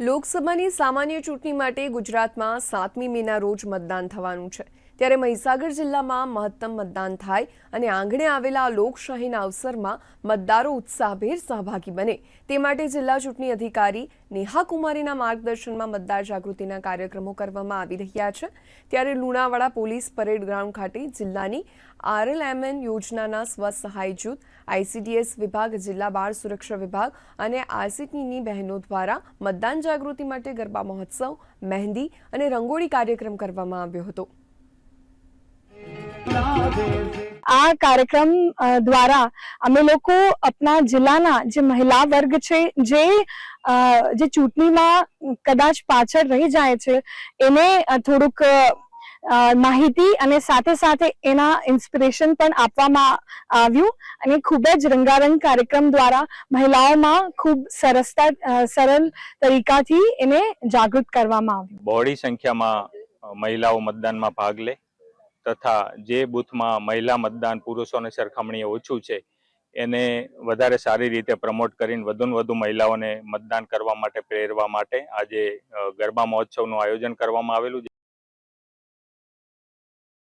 લોકસભાની સામાન્ય ચૂંટણી માટે ગુજરાતમાં સાતમી મેના રોજ મતદાન થવાનું છે. ત્યારે મહીસાગર જિલ્લામાં મહત્તમ મતદાન થાય અને આંગણે આવેલા લોકશાહીના અવસરમાં મતદારો ઉત્સાહભેર સહભાગી બને. તે માટે જિલ્લા ચૂંટણી અધિકારી નેહા કુમારીના માર્ગદર્શનમાં મતદાર જાગૃતિના કાર્યક્રમો કરવામાં આવી રહ્યા છે. ત્યારે લુણાવાડા પોલીસ પરેડ ગ્રાઉન્ડ ખાતે જિલ્લાની આરએલએમએન યોજનાના સ્વસહાય જૂથ, આઈસીડીએસ વિભાગ, જિલ્લા બાળ સુરક્ષા વિભાગ અને આરસીટીની બહેનો દ્વારા મતદાન જાગૃતિ માટે ગરબા મહોત્સવ, મહેંદી અને રંગોળી કાર્યક્રમ કરવામાં આવ્યો હતો. આ કાર્યક્રમ દ્વારા અમે લોકો આપણા જિલ્લાના જે મહિલા વર્ગ છે, જે જે ચૂંટણીમાં કદાચ પાછળ રહી જાય છે, એને થોડુંક માહિતી અને સાથે સાથે એના ઇન્સ્પિરેશન પણ આપવામાં આવ્યું. અને ખૂબ જ રંગારંગ કાર્યક્રમ દ્વારા મહિલાઓમાં ખૂબ સરસતા સરળ તરીકાથી એને જાગૃત કરવામાં આવ્યું. બહોળી સંખ્યામાં મહિલાઓ મતદાનમાં ભાગ લે તથા જે બૂથમાં મહિલા મતદાન પુરુષોની સરખામણીએ ઓછું છે, એને વધારે સારી રીતે પ્રમોટ કરીને વધુને વધુ મહિલાઓને મતદાન કરવા માટે, પ્રેરવા માટે આજે ગરબા મહોત્સવનું આયોજન કરવામાં આવેલું